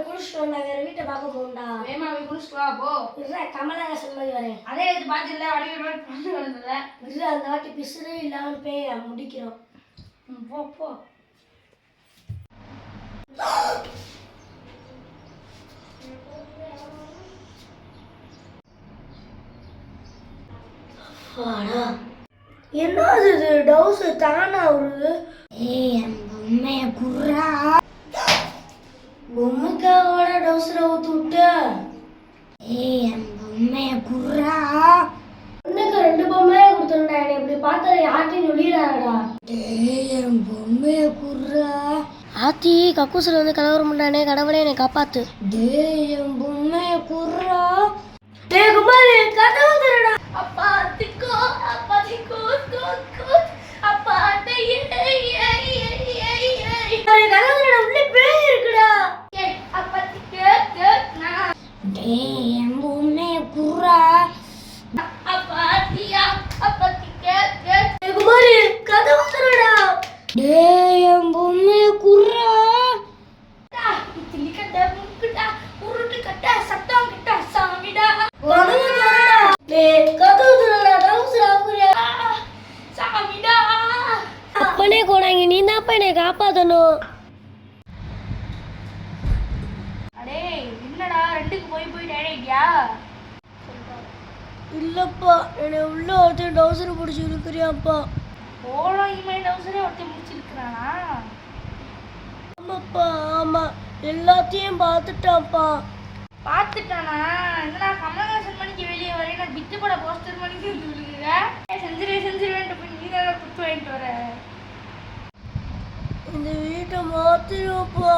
போய் குளிச்சுட்டு வந்தாங்க வீட்டை பார்க்க போகண்டா வேமா போய் குளிச்சுட்டு வா போ. இல்லை கமலஹாசன் மாதிரி வரேன். அதே இது பார்த்துல மாதிரி பொண்ணு கிடந்தத இல்லை அந்த வாட்டி பிசுறே இல்லாமல் போய் முடிக்கிறோம். போ போ. வாடா என்னது இது? டவுஸ் தானா ஒரு? ஏய் என் பொம்மைய குர்ரா டவுஸ்ல ஊத்து விட்ட ஏய் என் பொம்மைய குர்ரா உனக்கு ரெண்டு பொம்மைய கொடுத்துருந்தா என்னை இப்படி பார்த்தா யார்ட்டையும் சொல்லிடாடா டேய் என் பொம்மைய ஆத்தி கக்கூசில் வந்து கலவரம் பண்ணானே கடவுளே என்னை காப்பாத்து. டேய் என் பொம்மைய குர்ரா பொம்மைய குர்ரா உருட்டு கட்ட சத்தம் கட்ட சாமிடா அப்பனே கோடாங்க நீ தான் என்னை காப்பாத்தணும். அடே என்னடா ரெண்டுக்கு போய் போய் டேடியா இல்லப்பா என்னை உள்ள ஒருத்தர் டவுசர் பிடிச்சி இழுக்கிறியாப்பா ஓலம் இமெயில் டவுசரே ஒருத்தன் முடிச்சிருக்கிறானா? ஆமாப்பா ஆமா. எல்லாத்தையும் பார்த்துட்டான்ப்பா. பார்த்துட்டானா? என்னடா கமலஹாசன் மணிக்கு வெளியே வரேன் நான் பிட்டு பட போஸ்டர் மணிக்கு வந்து விழுகுற? செஞ்சிருவே செஞ்சிருவேன்ட்டு போய் நீ தான் குத்து வாங்கிட்டு வர. இந்த வீட்டை மாத்திருப்பா